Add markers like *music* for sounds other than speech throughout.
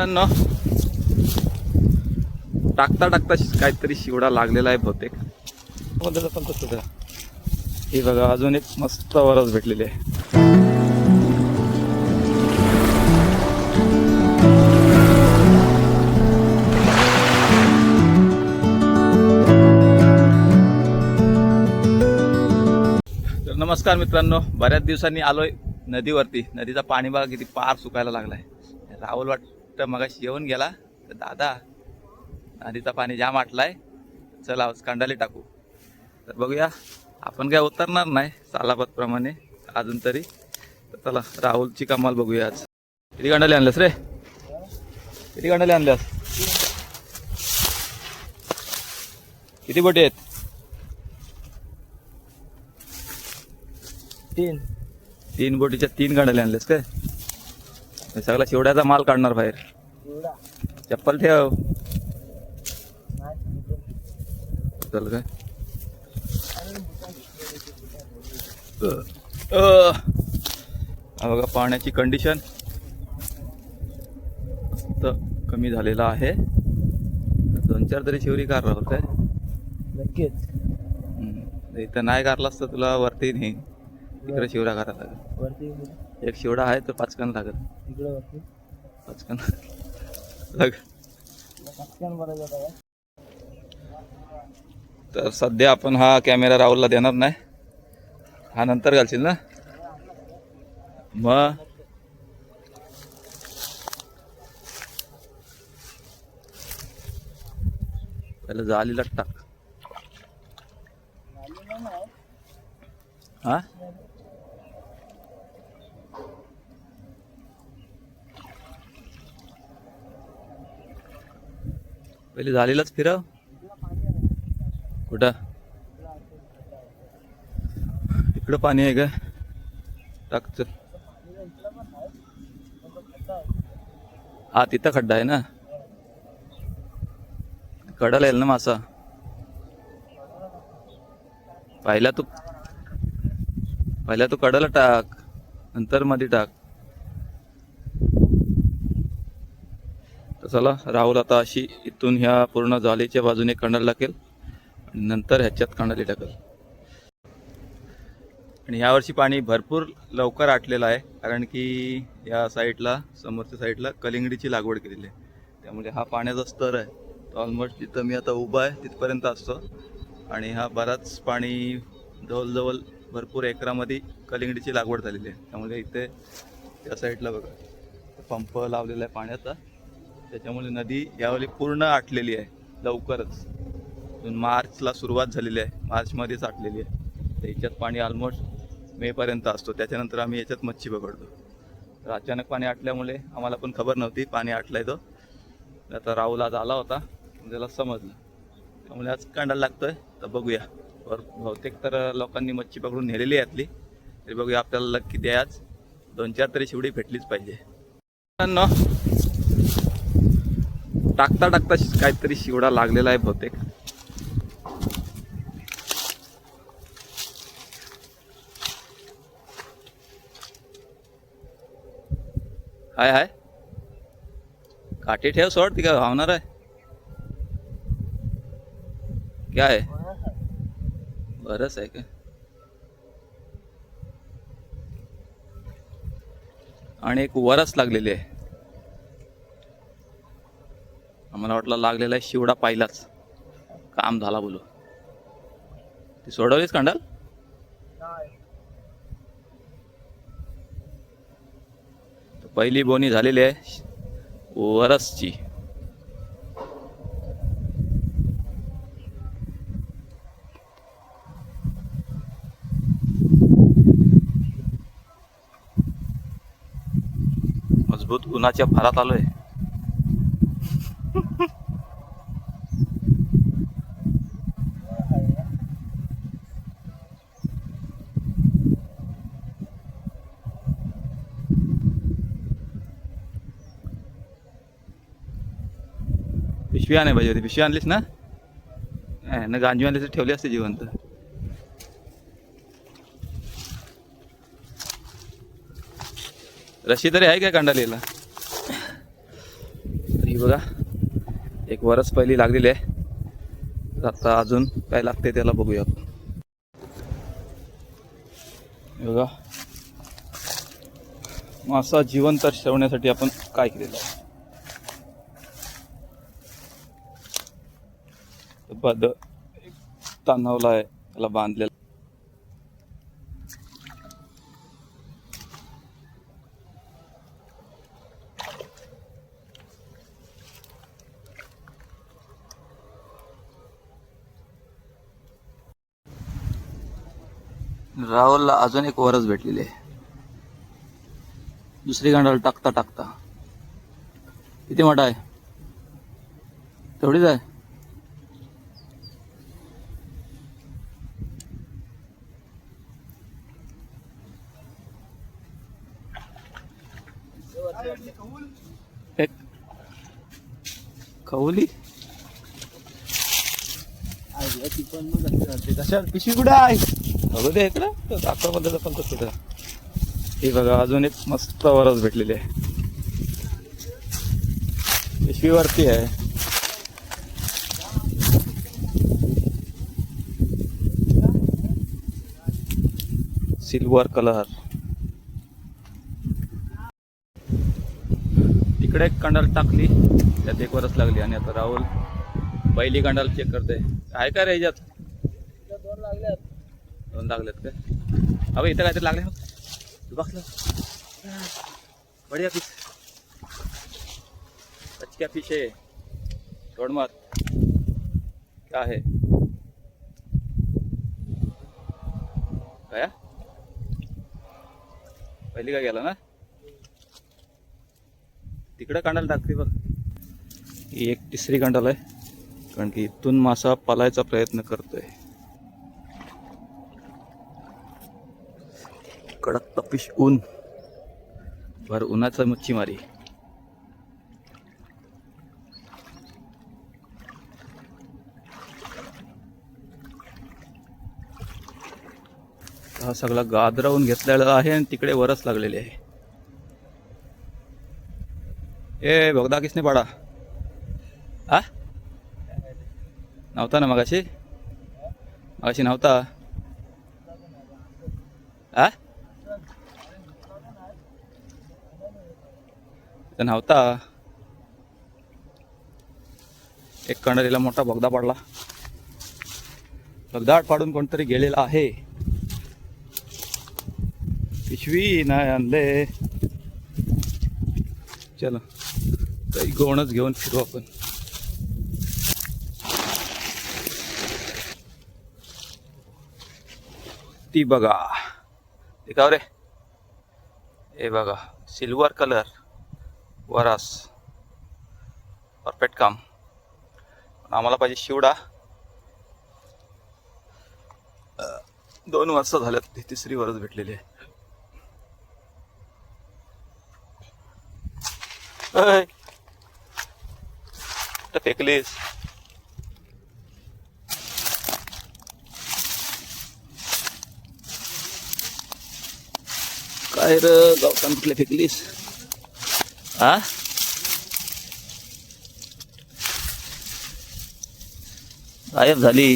मित्रांनो टाकता टाकता काहीतरी शिवडा लागलेला आहे बहुतेक. पण आहे. हे बघा अजून एक मस्त वरस भेटलेली आहे. नमस्कार मित्रांनो बऱ्याच दिवसांनी आलोय नदीवरती. नदीचा पाणी बघा किती पार सुकायला लागलाय. राहुल वाटतं मगाशी येऊन गेला. तर दादा नदीचा पाणी जाम आटलाय. चला आज टाकू. तर बघूया आपण काय उतरणार नाही सालापतप्रमाणे अजून तरी. तर चला राहुलची कमाल बघूया आज. किती कंडाली आणल्यास रे? किती कंडाली आणल्यास? किती बोटी आहेत? तीन. तीन बोटीच्या तीन गाड्या आणल्यास काय? हे सगळा शेवड्याचा माल काढणार बाहेर. चप्पल ठेव. चल काय बघा पाण्याची कंडिशन मस्त कमी झालेला आहे. दोन चार तरी शिवरी कार राहत काय नक्कीच. इथं नाही कारलास तर तुला वरती नाही. तिकडे शिवरा करायला लागेल. एक शिवडा आहे तर पाचकन लागेल. वरती. पाचकन. तर सध्या आपण हा कॅमेरा राहुलला देणार नाही. हा नंतर घालशील ना? मग पहिलं जालीला टाक. हा? पहिले झालेलाच फिराव. कुठं? इकडं पाणी आहे का टाकत हा तिथं खड्डा आहे ना? कडाला येईल ना मासा? पहिला तू? पहिला तू कडाला टाक. नंतर मध्ये टाक. चला राहुल आता अशी इथून ह्या पूर्ण जालीच्या बाजूने कंडाला टाकेल आणि नंतर ह्याच्यात कणाली टाकेल. आणि ह्यावर्षी पाणी भरपूर लवकर आटलेलं आहे कारण की या साईडला समोरच्या साईडला कलिंगडीची लागवड केलेली आहे. त्यामुळे हा पाण्याचा स्तर आहे. तो ऑलमोस्ट जिथं मी आता उभा आहे तिथपर्यंत असतो. आणि हा बराच पाणी जवळजवळ भरपूर एकरामध्ये कलिंगडीची लागवड झालेली आहे. त्यामुळे इथे त्या साईडला बघा. पंप लावलेला आहे पाण्याचा. त्याच्यामुळे नदी यावेळी पूर्ण आटलेली आहे. लवकरच. मार्चला सुरुवात झालेली आहे. मार्चमध्येच आटलेली आहे. तर याच्यात पाणी ऑलमोस्ट मेपर्यंत असतो. त्याच्यानंतर आम्ही याच्यात मच्छी पकडतो. तर अचानक पाणी आटल्यामुळे आम्हाला पण खबर नव्हती पाणी आटलाय तो. आता राहुल आज आला होता. त्याला समजलं. त्यामुळे आज कांडायला लागतोय. तर बघूया. वर बहुतेक तर लोकांनी मच्छी पकडून नेलेली आहे यातली तरी बघूया आपल्याला लक किती आहे आज. दोन चार तरी शिवडी भेटलीच पाहिजे. मित्रांनो, टाकता टाकता काहीतरी शिवडा लागलेला आहे बहुतेक. हाय हाय. काठी ठेव सोड ती काय भावणार आहे? काय आहे? बरंच आहे का आणि एक वरच लागलेली आहे. मला वाटलं लागलेला आहे शिवडा पाहिलाच. काम झाला बोलू. ती सोडवलीच कांडाल? तर पहिली बोनी झालेली आहे वरसची. मजबूत उन्हाच्या फारात आलोय. पिशवी आणाय पाहिजे होती पिशवी आणलीस ना? नाही, ना गांजी आणली तर ठेवली असते जिवंत. रशी तरी आहे काय कांडालीला? बघा एक वरस पहिली लागलेली आहे. आता अजून काय लागते त्याला बघूया बघा मासा जिवंत ठेवण्यासाठी आपण काय केलेलं आहे? पद ताणवला आहे त्याला बांधलेला. राहुलला अजून एक वरच भेटलेली आहे. दुसरी गांडाला टाकता टाकता. किती मोठा आहे? तेवढीच आहे एक खवली ती पण मग कशी राहते कशा पिशवी कुठे आहे? बघू दे इकडं दाखवा बद्दल पण तसं हे बघा अजून एक मस्त वरस भेटलेली आहे. पिशवीवरती आहे. सिल्वर कलर एक कंडाल टाकली. त्यात एक वरच लागली आणि आता राहुल पहिली गांडाला चेक करते काय काय रे याच्यात? दोन लागल्यात दोन लागलेत काय अबे इथं काहीतरी लागले तू बघलं बढिया फिश क्या फिश आहे. सोड मत क्या आहे? काय? पहिली काय गेला ना? तिकडं कांडाला टाकते बघ. ही एक तिसरी कांडाल आहे. कारण की इथून मासा पालायचा प्रयत्न करतोय. कडक तपिश ऊन. भर उन्हाचा मच्छीमारी. हा सगळा गादरावून घेतलेला आहे आणि तिकडे वरच लागलेले आहे. ए बघदा किसने पाडा आ नव्हता ना मगाशी मगाशी नव्हता आ तर नव्हता एक कंडरीला मोठा बगदा पडला. बगदाट पाडून कोणतरी गेलेला आहे. पिशवी नाही आणले. चला काही गोणच घेऊन फिरू आपण. ती बघा. ते रे? हे बघा. Silver colour वरास. परफेक्ट काम. आम्हाला पाहिजे शिवडा. दोन वर्ष झाल्यात. ती तिसरी वरच भेटलेली आहे. फेकलीस? काय र गावठाण कुठले फेकलीस हा गायब झाली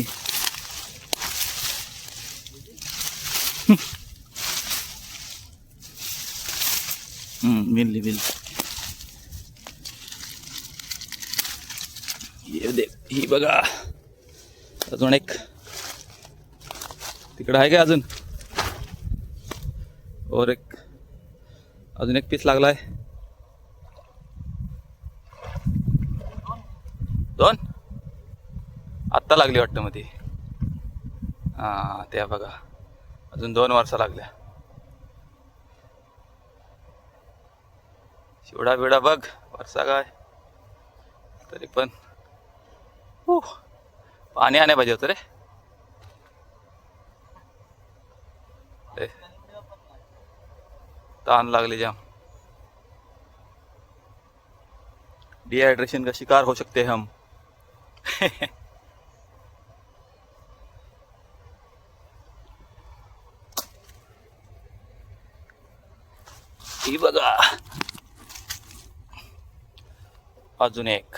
हम्म मिळली मिळली ये दे ही बघा अजून एक. तिकडं आहे का अजून? और एक अजून एक पीस लागलाय दोन? आत्ता लागली वाटतं मध्ये. हां त्या बघा. अजून दोन वर्षा लागल्या. शिवडा बिवडा बघ वर्षा काय? तरी पण. पाणी आणाय पाहिजे होतं रे. ए, ताण लागली जाम. डिहायड्रेशन का शिकार हो सकते हैं हम? ही बघा. अजून एक.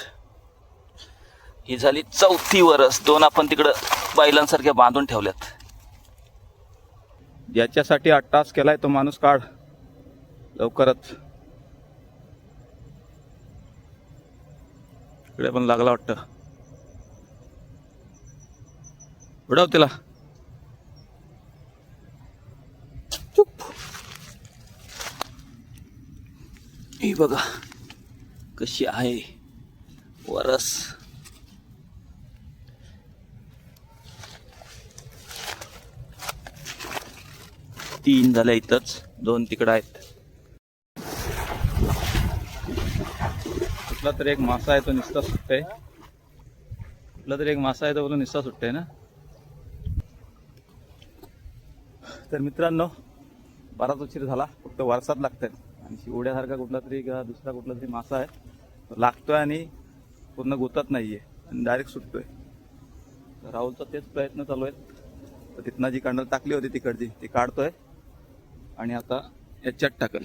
ही झाली चौथी वरस. दोन आपण तिकडं बैलांसारख्या बांधून ठेवल्यात. ज्याच्यासाठी आठ तास केलाय तो माणूस काढ. लवकरच. इकडे पण लागला वाटतं. उडव तिला. चुप. ही बघा कशी आहे. वरस. तीन झाल्या इथंच दोन तिकडं आहेत कुठला तर एक मासा आहे तो निस्ता सुटतोय. कुठला तरी एक मासा आहे तो बोलून निस्ता सुटतोय ना. तर मित्रांनो बराच उशीर झाला फक्त वारसात लागतंय. आणि शिवड्यासारखा कुठला तरी किंवा दुसरा कुठला तरी मासा आहे तो लागतोय आणि पूर्ण गुतत नाहीये आणि डायरेक्ट सुटतोय. तर राहुलचा तेच प्रयत्न चालू आहेत तर तिथनं जी कांडल टाकली होती तिकडची ती काढतोय. आणि आता याच्यात टाकल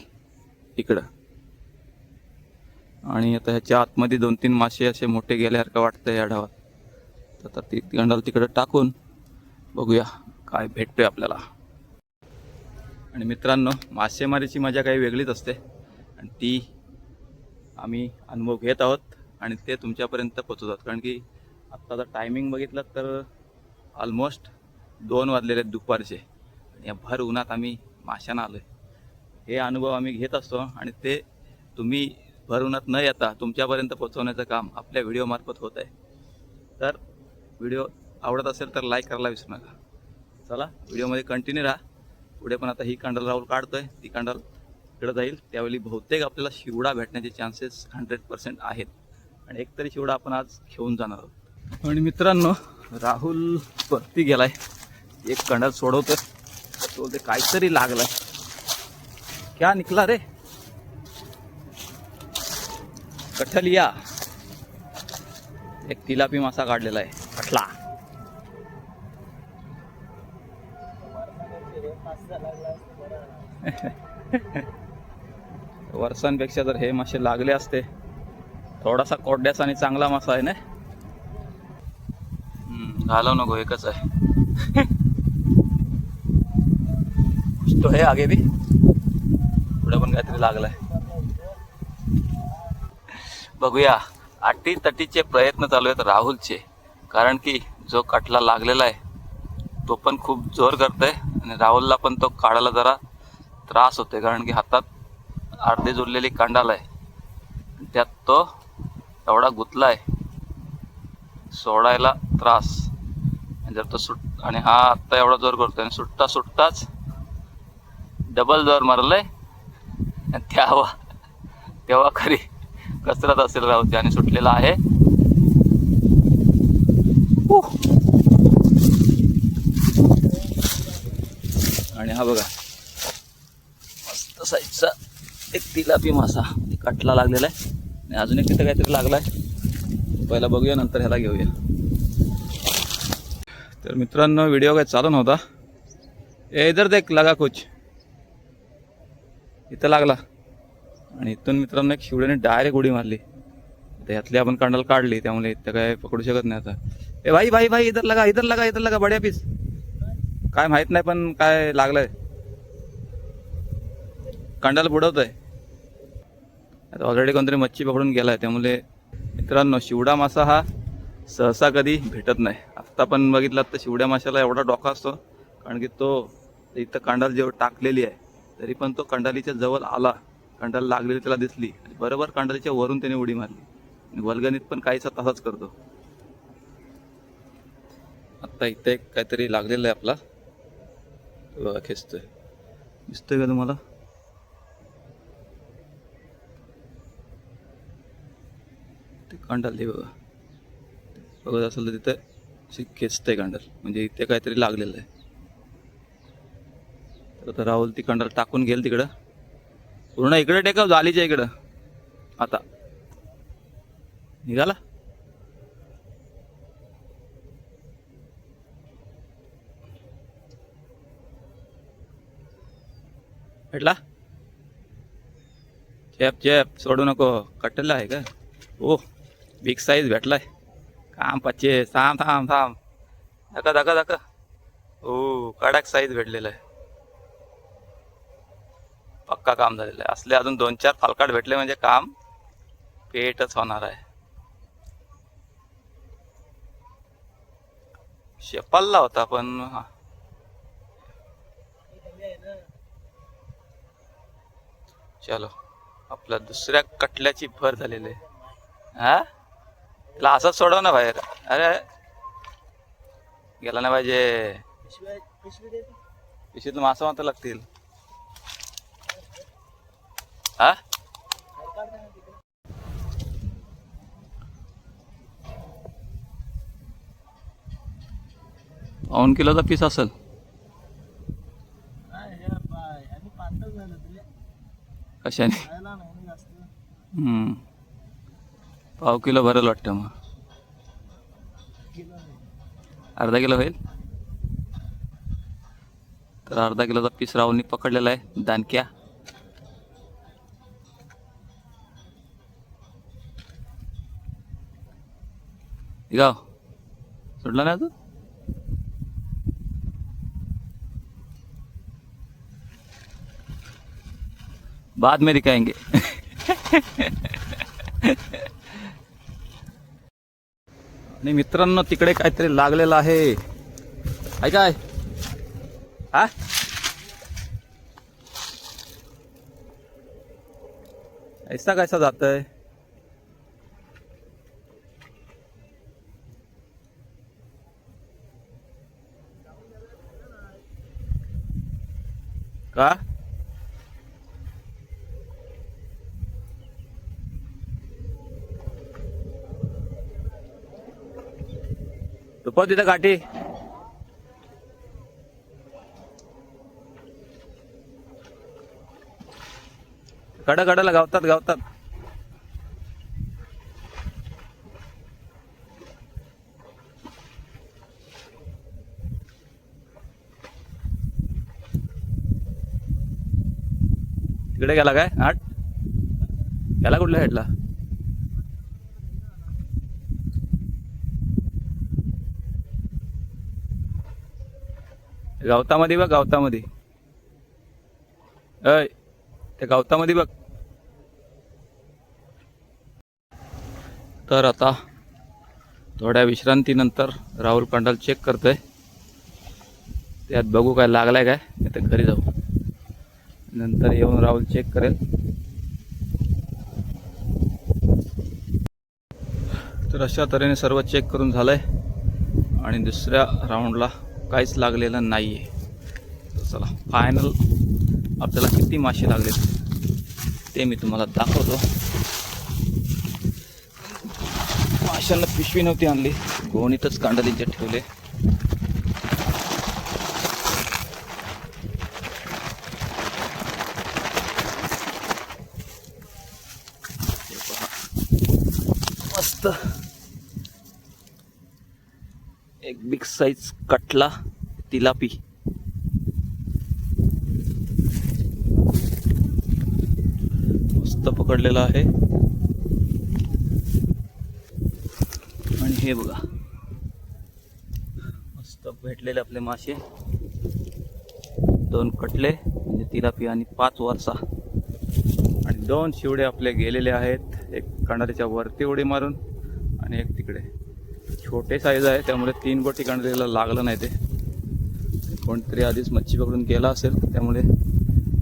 इकडं. आणि आता ह्याच्या आतमध्ये दोन तीन मासे असे मोठे गेल्यासारखं वाटतं या डावात तर आता ती कांडल तिकडं टाकून बघूया काय भेटतोय आपल्याला. आणि मित्रांनो मासेमारीची मजा काही वेगळीच असते. आणि ती आम्ही अनुभव घेत आहोत आणि ते तुमच्यापर्यंत पोचवतात कारण की आत्ताचा टायमिंग बघितलं तर ऑलमोस्ट दोन वाजलेले आहेत दुपारचे. आणि या भर उन्हात आम्ही माशांना आलो आहे हे अनुभव आम्ही घेत असतो आणि ते तुम्ही भरवण्यात न येता तुमच्यापर्यंत पोहोचवण्याचं काम आपल्या व्हिडिओमार्फत होत आहे. तर व्हिडिओ आवडत असेल तर लाईक करायला विसरू नका. चला व्हिडिओमध्ये कंटिन्यू राहा. पुढे पण आता ही कांडल राहुल काढतोय. ती कांडल इकडं जाईल. त्यावेळी बहुतेक आपल्याला शिवडा भेटण्याचे चान्सेस हंड्रेड पर्सेंट आहेत. आणि एकतरी शिवडा आपण आज घेऊन जाणार आहोत. आणि मित्रांनो राहुल परती गेलाय. एक कंडल सोडवतोय. तो ते काहीतरी लागलाय. क्या निकला रे? कठलिया. एक तिलापी मासा काढलेला आहे. कठला. *laughs* वर्षांपेक्षा जर हे मासे लागले असते थोडासा कोड्याचा आणि चांगला मासा आहे ना? हम्म, घालव नको एकच आहे. *laughs* तो हे आगे बी. पुढे पण काहीतरी लागलाय. बघूया. अटीतटीचे प्रयत्न चालू आहेत राहुलचे. कारण की जो कटला लागलेला आहे तो पण खूप जोर करतोय आणि राहुलला पण तो काढायला जरा त्रास होतोय. कारण की हातात अर्धे जोडलेली कांडाला आहे. त्यात तो एवढा गुतलाय सोडायला त्रास. जर तो सुट आणि हा आत्ता एवढा जोर करतोय आणि सुट्टा सुटताच डबल जोर मारलाय. आणि तेव्हा तेव्हा खरी कसरत असेल राहू आणि सुटलेला आहे. आणि हा बघा. मस्त साईजचा एक तिलापी मासा. कटला लागलेला आहे. आणि अजून एक तिथं काहीतरी लागलाय. पहिला बघूया नंतर ह्याला घेऊया. तर मित्रांनो व्हिडिओ काय चालू नव्हता. ए इधर देख लगा कुछ. इथं लागला. आणि इथून मित्रांनो एक शिवड्याने डायरेक्ट उडी मारली. तर आपण कांडल काढली त्यामुळे इथं काय पकडू शकत नाही आता. ए भाई भाई भाई इधर लगा इधर लगा इधर लगा बड्या पीस काय माहीत नाही पण काय लागलंय. कांडाला आहे आता ऑलरेडी कोणतरी मच्छी पकडून गेलाय त्यामुळे मित्रांनो शिवडा मासा हा सहसा कधी भेटत नाही. आत्ता पण बघितलं तर शिवड्या माशाला एवढा डोका असतो कारण की तो इथं कांडाल जेव्हा टाकलेली आहे तरी पण तो कंडालीच्या जवळ आला. कांडाल लागलेली त्याला दिसली. आणि बरोबर कांडालीच्या वरून त्याने उडी मारली. आणि वल्गणीत पण काहीसा तसाच करतो. आत्ता इथं एक काहीतरी लागलेलं आहे आपला. बघा खेचतोय. दिसतोय का तुम्हाला? ते कांडाल बघा. बघत असेल तर तिथं खेचतंय कांडाल. म्हणजे इथे काहीतरी लागलेलं आहे. तर आता राहुल ती कांडाल टाकून गेल तिकडं. पूर्ण इकडे टेकव जालीच्या इकडं. आता. निघाला? भेटला? चेप चेप सोडू नको. कटला आहे का? ओ बिग साईज भेटलाय. काम पाचशे थांब थांब थांब. धका धका धका ओ कडक साईज भेटलेला आहे. पक्का काम झालेलं आहे. असले अजून दोन चार फालकाट भेटले म्हणजे काम पेटच होणार आहे. शेपालला होता पण हा. चलो आपलं दुसऱ्या कटल्याची भर झालेली आहे. हा? तिला असंच सोडव ना बाहेर. अरे गेला नाही पाहिजे. पिशवी पिशवी दे मासा मात्र लागतील. हा? पाऊन किलोचा पीस असेल. कशाने. पाव किलो भरेल वाटतं मग. किलो अर्धा किलो होईल? तर अर्धा किलोचा पीस राहुलनी पकडलेला आहे दानक्या. गाव सोडला ना तू बाद में दिखाएंगे. आणि मित्रांनो तिकडे काहीतरी लागलेलं आहे. आहे काय? हा? ऐसा कैसा जाता का? तू पण तिथं काठी कड कडाला गावतात गावतात. इकडे गेला काय? आठ? गेला कुठल्या साईडला गावतामध्ये बघ गावतामध्ये. अय त्या गावतामध्ये बघ. तर आता थोड्या विश्रांतीनंतर राहुल पंडाल चेक करतोय. त्यात बघू काय लागलाय काय नाही तर घरी जाऊ. नंतर येऊन राहुल चेक करेल. तर अशा तऱ्हेने सर्व चेक करून झालं आहे आणि दुसऱ्या राऊंडला काहीच लागलेलं नाही आहे चला फायनल आपल्याला किती मासे लागले ते मी तुम्हाला दाखवतो. माशांना पिशवी नव्हती आणली. गोणीतच कांडलीचे ठेवले. मस्त. एक बिग साईज कटला तिलापी. मस्त पकडलेला आहे. आणि हे बघा. मस्त भेटलेले आपले मासे. दोन कटले म्हणजे तिलापी आणि पाच वरसा आणि दोन शिवडे आपले गेलेले आहेत. एक कणारीच्या वरती उडी मारून. आणि एक तिकडे. छोटे साईज आहे त्यामुळे तीन बोटी कांडरीला लागलं नाही ते. कोणतरी आधीच मच्छी पकडून गेला असेल त्यामुळे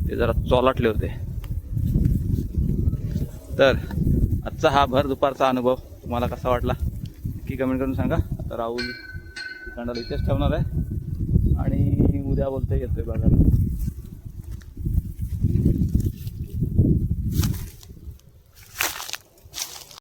ते जरा चोलाटले होते. तर आजचा हा भर दुपारचा अनुभव तुम्हाला कसा वाटला? नक्की कमेंट करून सांगा. आता राहुल कांडाला इथेच ठेवणार आहे. आणि उद्या बोलते येतोय बघायला